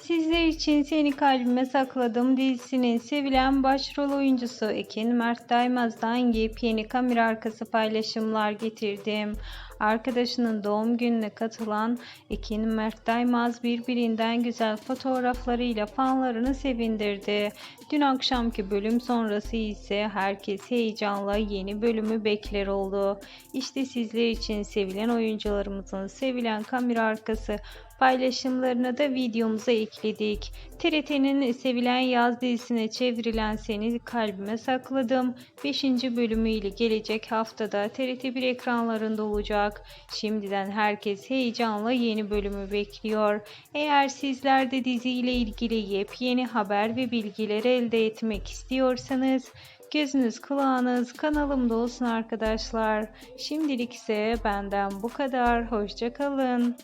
Sizler için Seni Kalbime Sakladım dizisinin sevilen başrol oyuncusu Ekin Mert Daymaz'dan yepyeni kamera arkası paylaşımlar getirdim. Arkadaşının doğum gününe katılan Ekin Mert Daymaz birbirinden güzel fotoğraflarıyla fanlarını sevindirdi. Dün akşamki bölüm sonrası ise herkes heyecanla yeni bölümü bekler oldu. İşte sizler için sevilen oyuncularımızın sevilen kamera arkası paylaşımlarını da videomuza ekledik. TRT'nin sevilen yaz dizisine çevrilen Seni Kalbime Sakladım 5. bölümüyle gelecek haftada TRT1 ekranlarında olacak. Şimdiden herkes heyecanla yeni bölümü bekliyor. Eğer sizler de diziyle ilgili yepyeni haber ve bilgileri elde etmek istiyorsanız Gözünüz kulağınız kanalımda olsun arkadaşlar. Şimdilik ise benden bu kadar. Hoşçakalın.